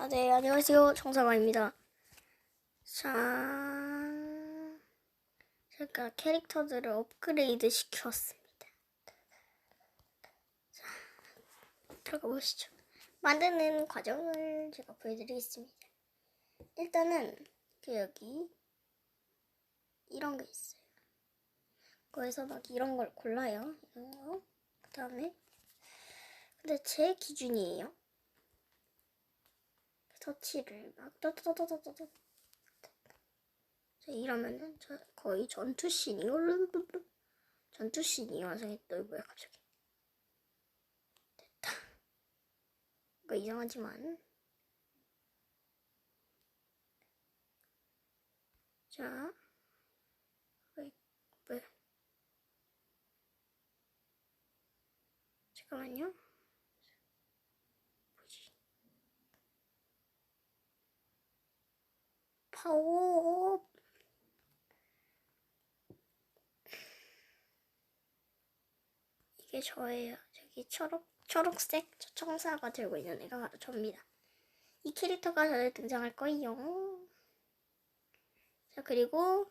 아, 네, 안녕하세요. 정사관입니다. 자, 제가 캐릭터들을 업그레이드 시켰습니다. 자, 들어가 보시죠. 만드는 과정을 제가 보여드리겠습니다. 일단은, 그 여기, 이런 게 있어요. 거기서 막 이런 걸 골라요. 이런 거. 그 다음에, 근데 제 기준이에요. 터치를 막 떠떠떠떠떠떠. 이러면은 저 거의 전투씬이 전투씬이 완성이 너 뭐야 갑자기. 됐다. 이거 이상하지만. 자 왜, 왜? 잠깐만요 뭐지 파워 이게 저예요. 저기 초록 초록색 저 청사가 들고 있는 애가 바로 접니다. 이 캐릭터가 저를 등장할 거예요. 자 그리고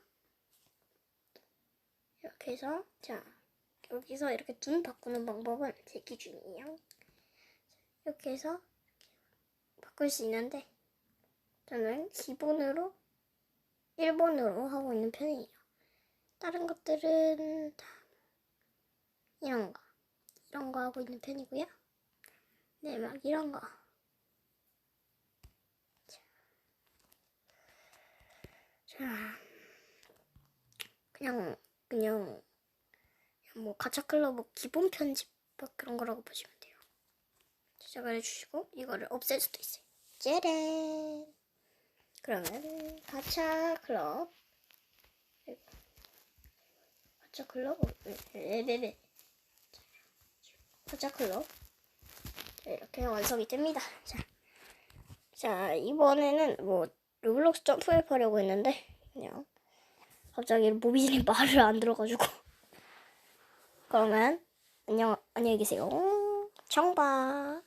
이렇게 해서 자 여기서 이렇게 눈 바꾸는 방법은 제 기준이에요. 이렇게 해서 바꿀 수 있는데 저는 기본으로 1번으로 하고 있는 편이에요. 다른 것들은 다 이런 거, 이런 거 하고 있는 편이고요. 네, 막 이런 거. 자, 자, 그냥, 그냥, 뭐 가챠 클럽 뭐 기본 편집 막 그런 거라고 보시면 돼요. 시작을 해주시고 이거를 없앨 수도 있어요. 짜란. 그러면 가챠 클럽. 가챠 클럽? 네네네 가챠 클럽. 자, 이렇게 완성이 됩니다. 자, 자 이번에는 뭐 로블록스 점프앱 하려고 했는데 그냥 갑자기 모비진이 말을 안 들어가지고. 그러면 안녕 안녕히 계세요. 청바